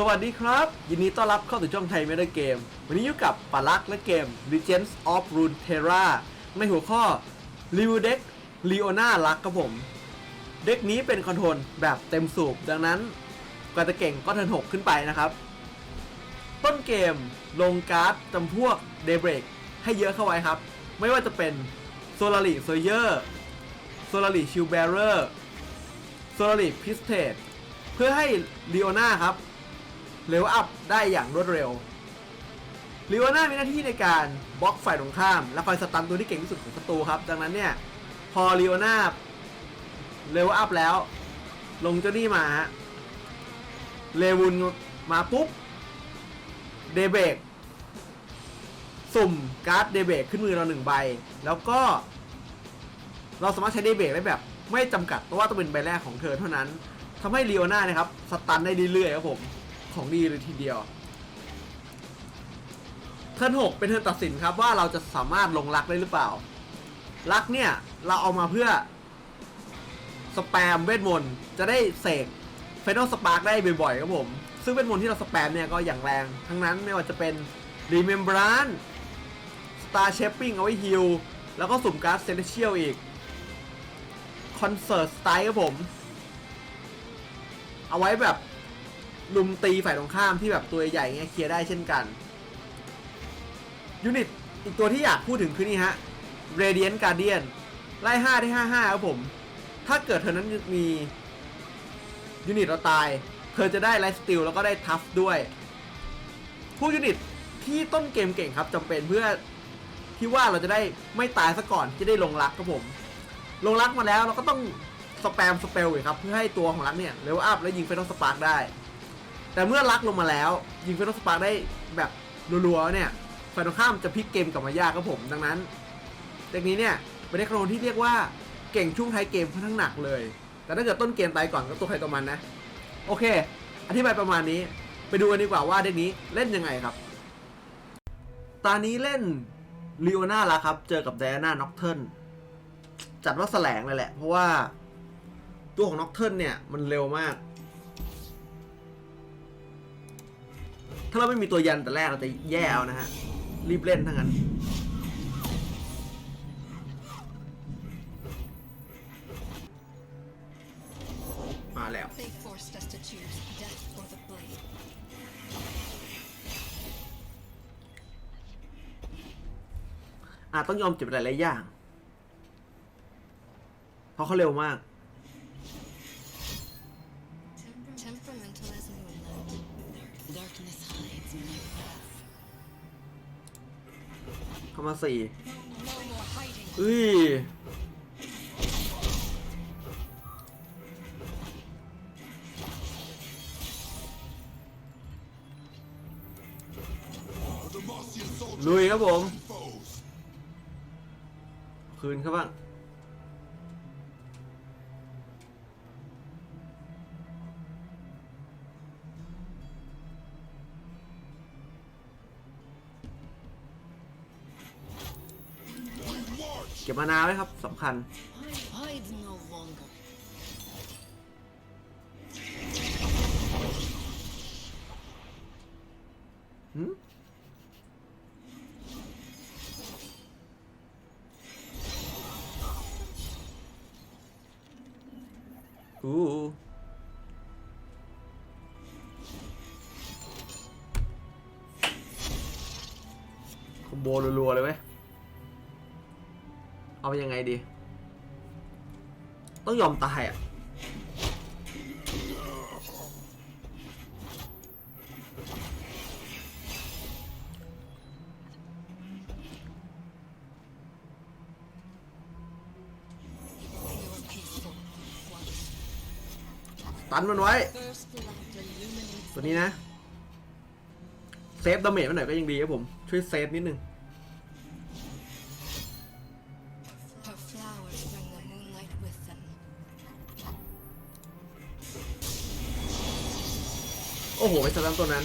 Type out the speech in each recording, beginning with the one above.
สวัสดีครับ ยินดีต้อนรับเข้าสู่ช่องไทยเมดเกม วันนี้อยู่กับปาลักและเกม Legends of Runeterra ในหัวข้อ r e v i e w Deck Leona ลักครับผม เด็กนี้เป็นคอนโทรลแบบเต็มสูบ ดังนั้นกว่าจะเก่งก็เทิร์น6ขึ้นไปนะครับ ต้นเกมลงการ์ดจำพวก Daybreak ให้เยอะเข้าไว้ครับ ไม่ว่าจะเป็น s o l a r i s o y e r s o l a r i Shield Bearer s o l a r i p i s t a t เพื่อให้ Leona ครับ เลเวลอัพได้อย่างรวดเร็วลีโอน่ามีหน้าที่ในการบล็อกฝ่ายตรงข้าม และคอยสตันตัวที่เก่งที่สุดของศัตรูครับ ดังนั้นเนี่ย พอลีโอน่าเลเวลอัพแล้ว ลงเจ้านี่มาฮะเลวุนมาปุ๊บ เดเบกสุ่มการ์ดเดเบกขึ้นมือเราหนึ่งใบ แล้วก็ เราสามารถใช้เดเบกได้แบบ ไม่จำกัดเพราะว่าต้องเป็นใบแรกของเธอเท่านั้นทำให้ลีโอน่านะครับ สตันได้เรื่อยๆครับผม ของดีเลยทีเดียวเทิร์นหกเป็นเทิร์นตัดสินครับว่าเราจะสามารถลงรักได้หรือเปล่า รักเนี่ยเราเอามาเพื่อสแปมเวทมนต์จะได้เสกเฟนอลสปาร์กได้บ่อยๆครับผม ซึ่งเวทมนต์ที่เราสแปมเนี่ยก็อย่างแรง ทั้งนั้นไม่ว่าจะเป็น Remembrance Star Shaping เอาไว้ฮิลแล้วก็สุ่มการ์ดเซเลเชียลอีก Concert Style ครับผม เอาไว้แบบ ลุมตีฝ่ายตรงข้ามที่แบบตัวใหญ่เงี้ยเคลียร์ได้เช่นกันยูนิตอีกตัวที่อยากพูดถึงคือนี่ฮะ Radiant Guardian ไล่5ได้55ครับผม ถ้าเกิดเธอนั้นมียูนิตเราตาย เธอจะได้ไลฟ์สติลแล้วก็ได้ทัฟด้วยพวกยูนิตที่ต้นเกมเก่งครับจำเป็นเพื่อที่ว่าเราจะได้ไม่ตายซะก่อนที่ได้ลงรักครับผม ลงรักมาแล้วเราก็ต้องสแปมสเปลอีกครับ เพื่อให้ตัวของรักเนี่ยเลเวลอัพและยิงเฟนอลสปาร์กได้ แต่เมื่อลักลงมาแล้วยิงเฟนสปาร์ได้แบบรัวๆเนี่ยฝ่ายตรงข้ามจะพลิกเกมกลับมายากครับผม ดังนั้นเด็กนี้เนี่ยเป็นเด็กโครนที่เรียกว่าเก่งช่วงท้ายเกมค่อนข้างหนักเลย แต่ถ้าเกิดต้นเกมตายก่อนก็ตัวใครตัวมันนะ โอเค อธิบายประมาณนี้ ไปดูกันดีกว่าว่าเด็กนี้เล่นยังไงครับ ตอนนี้เล่นลีโอนาละครับ เจอกับไดอาน่าน็อกเทิลจัดว่าแสลงเลยแหละ เพราะว่าตัวของน็อกเทิลเนี่ยมันเร็วมาก ถ้าเราไม่มีตัวยันแต่แรกเราจะแย่เอานะฮะ รีบเล่นทั้งนั้น มาแล้ว อาจต้องยอมเจ็บหลายๆอย่าง เพราะเขาเร็วมาก มาสี่อุ้ยลุยครับผม คืนครับบ้าง ก็บมานาวไว้ครับสำคัญ หืมอู้คอมโบรัวๆเลยไหม เอายังไงดี ต้องยอมตายอะ ตันมันไว้ ตัวนี้นะ เซฟดาเมจมันหน่อยก็ยังดีครับผม ช่วยเซฟนิดนึง โอ้โหไปสแลมตัวนั้น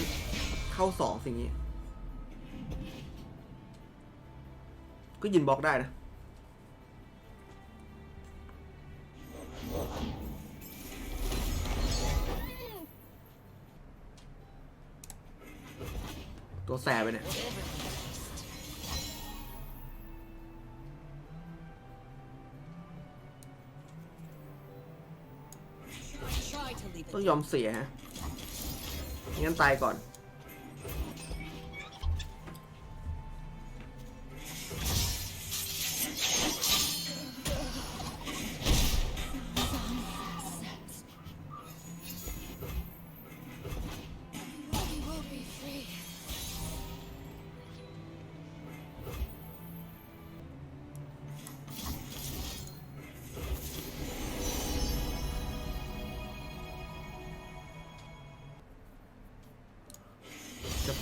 เข้าสองสิ่งนี้ ก็ยินบล็อกได้นะ ตัวแสบไปเนี่ยต้องยอมเสียฮะ งั้นตายก่อน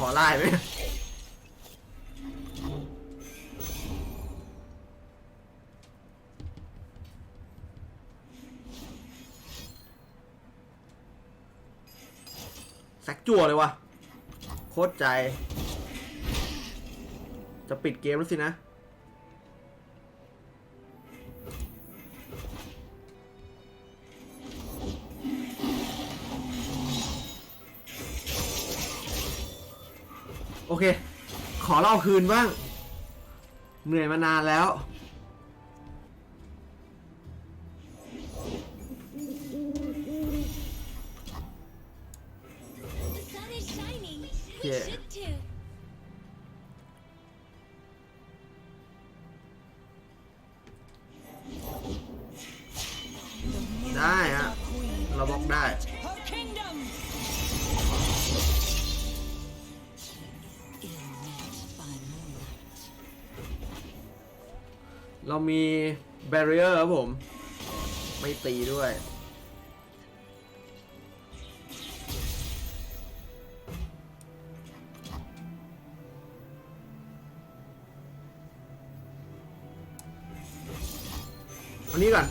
อไล่ไหมแซกจั่วเลยวะโคตรใจ จะปิดเกมแล้วสินะ เค ขอเล่าคืนบ้าง เหนื่อยมานานแล้ว The sun is shining. We Yeah. เ i อร์ครับผม ไม่ตีด้วยอันนี้ก่อน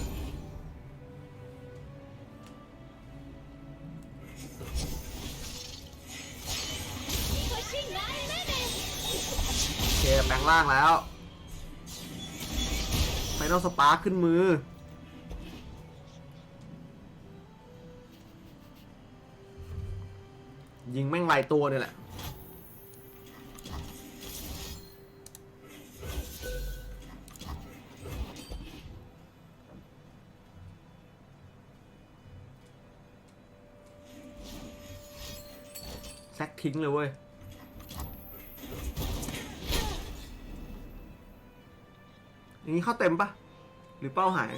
โอเคแปลงร่างแล้ว ไฟนอลสปาร์คขึ้นมือ ยิงแม่งหลายตัวเนี่ยแหละแซกทิ้งเลยเว้ยอย่างนี้เข้าเต็มปะ หรือเป้าหาย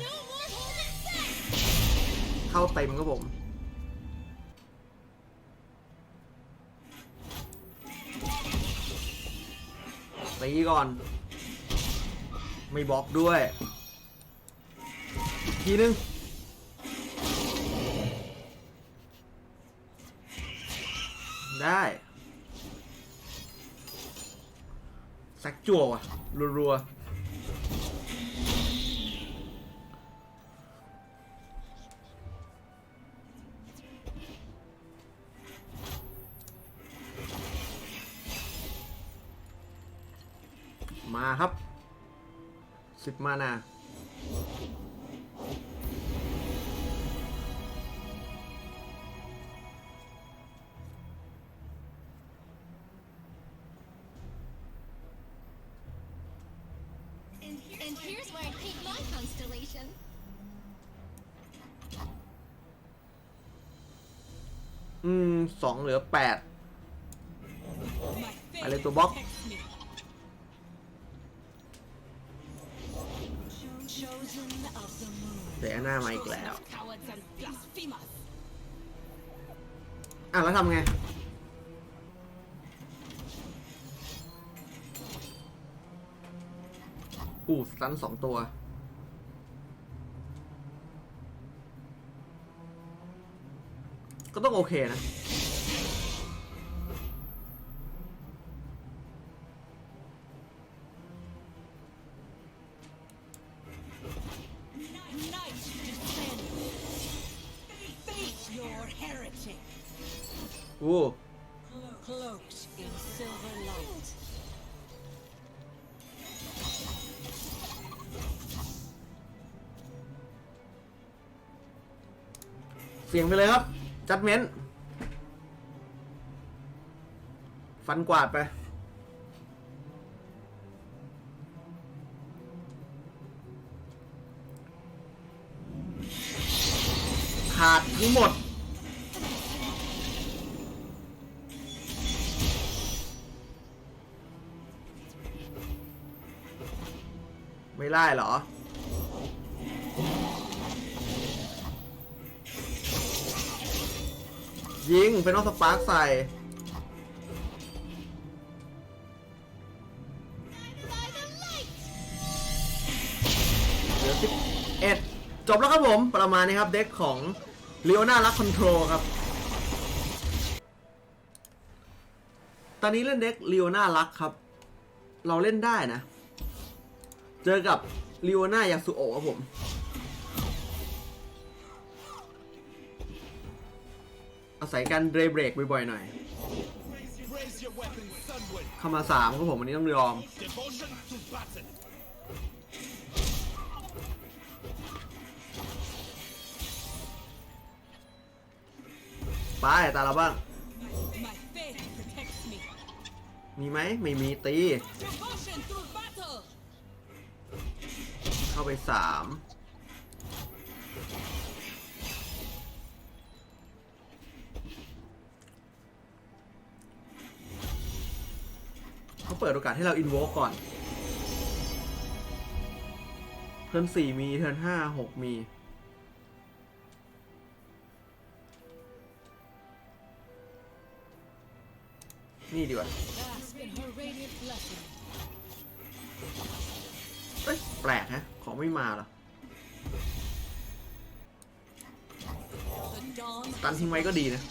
เข้าเต็มครับผม ตีก่อน ไม่บล็อกด้วย ทีนึงได้แซกจั่วว่ะรัวๆ มานา And here's where I keep my constellation. อืมสองเหลือแปด My ไปเลย fate ตัวบล็อก protects me. Chosen of the moon. เดี๋ยวหน้ามาอีกแล้ว อะแล้วทำไง อู้สตันสองตัว ก็ต้องโอเคนะ งไปเลยครับ จัดเม้น ฟันกวาดไป ขาดทั้งหมด ไม่ได้เหรอ ยิงเป็นน้องสปาร์กใส่ เหลือ11จบแล้วครับผมประมาณนี้ครับ เด็กของ l e o n a รักคอนโทรครับ ตอนนี้เล่นเด็ก l e o n a รักครับ เราเล่นได้นะ เจอกับ l e o n a ยาสุโอะครับผม อาศัยการเดรเบรกบ่อยๆหน่อยเข้ามาสามครัผมวันนี้ต้องยอมไปตาเราบ้าง มีไหมไม่มีตี เข้าไปสาม เขาเปิดโอกาสให้เราอินโวก่อน เทิร์นสี่มี เทิร์นห้าหกมี นี่ดีกว่าเอ้ยแปลกฮะ ของไม่มาเหรอตันทิ้งไว้ก็ดีนะ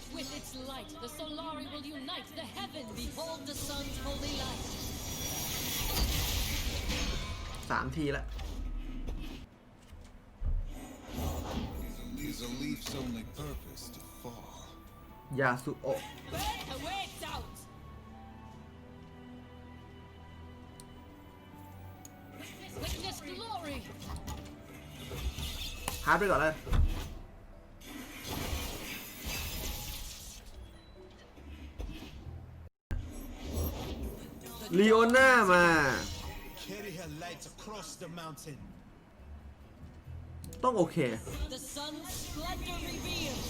its light, the Solari will unite the heaven. Behold the sun's holy light. สามทีแล้ว Is a leaf's only purpose to fall? ยาสุโอะ Wait, wait out. Witness glory. ฮาร์ดไปก่อนเลย ลีโอน่ามา Carry her light across the mountain. ต้องโอเค The sun's splendor revealed.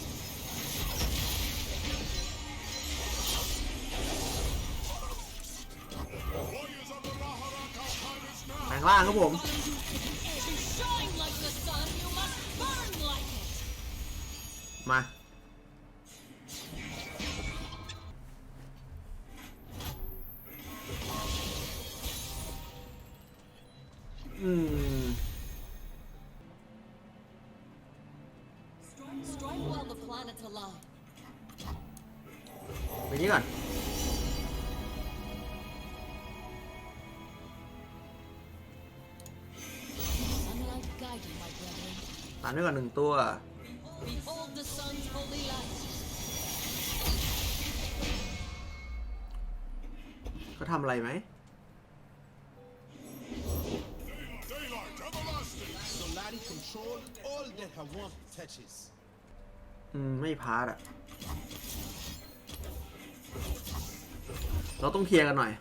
แปลงล่างครับผม To shine อืม Strike while the planets align. ไปนี้ก่อน Sunlight guide you, my brethren. ตามด้วยก่อนหนึ่งตัว Behold the sun's holy light. เขาทำอะไรไหม control all that her warmth touches. อืม ไม่พาร์ตอะเราต้องเคลียร์กันหน่อย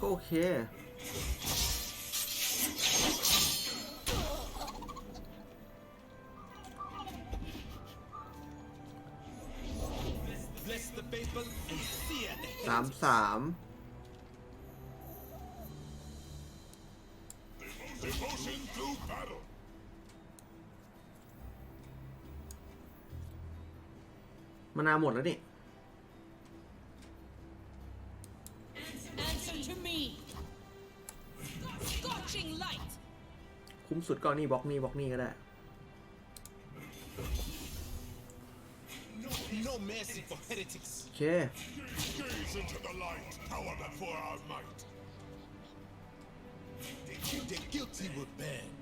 ก็โอเคามสาม Devotion to battle. มานาวหมดแล้วนี่ Answer to me. Scorching light. คุ้มสุดก็นี่บล็อกนี่บล็อกนี่ก็ได้ mercy for heretics. Yeah. Gaze into the light, before our might. The guilty will bend.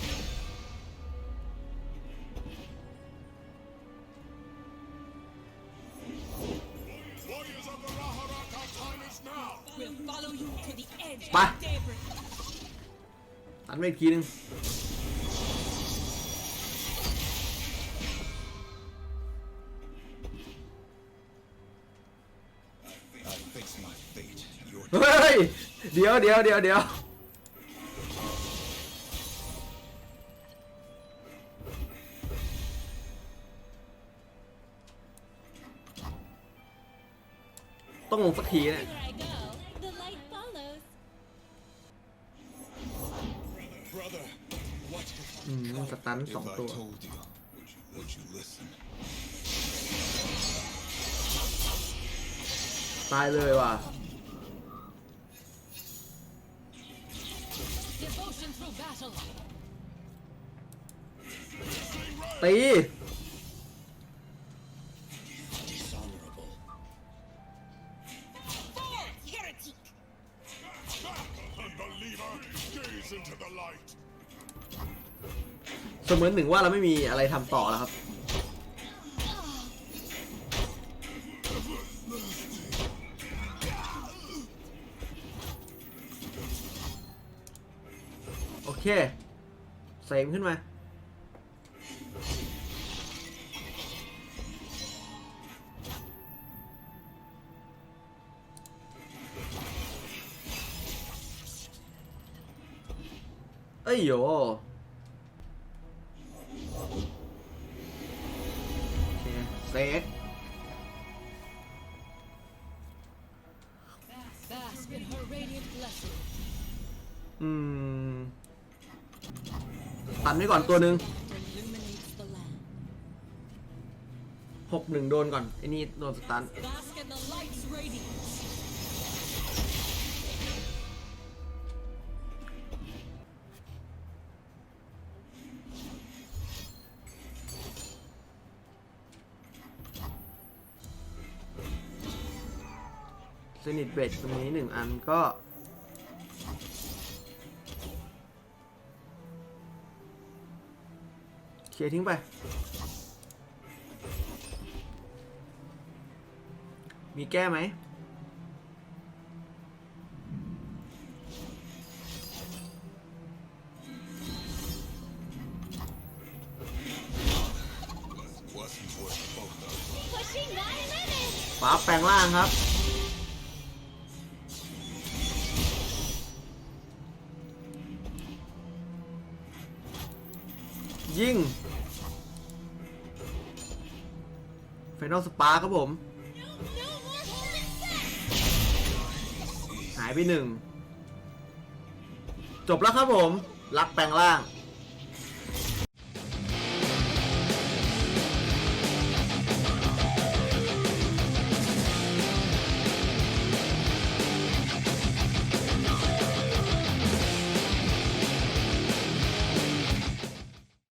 ไปอีกทีนึงเฮ้ย เดี๋ยวเดี๋ยวเดี๋ยวเดี๋ยวต้องลงสักทีเนี่ย อืมสตัน If สอง I ตัว told you, would you, would you listen? ตายเลยว่ะ Devotion through battle. ตี dishonorable? Fall, heretic! Unbeliever, gaze into the light. เสมือนหนึ่งว่าเราไม่มีอะไรทำต่อแล้วครับ โอเคเสมขึ้นมาเอ้ ซฟอืมตัดไปก่อนตัวหนึ่งหกหนึ่งโดนก่อนไอ้นี่โดนสตัน สนิทเบดตรงนี้หนึ่งอันก็เคลียร์ทิ้งไป มีแก้ไหม Wasn't worth both of us. Pushing my limits. ฟ้าแปลงร่างครับ ยิงเฟนอลสปาครับผม หายไปหนึ่ง จบแล้วครับผม รักแปลงร่าง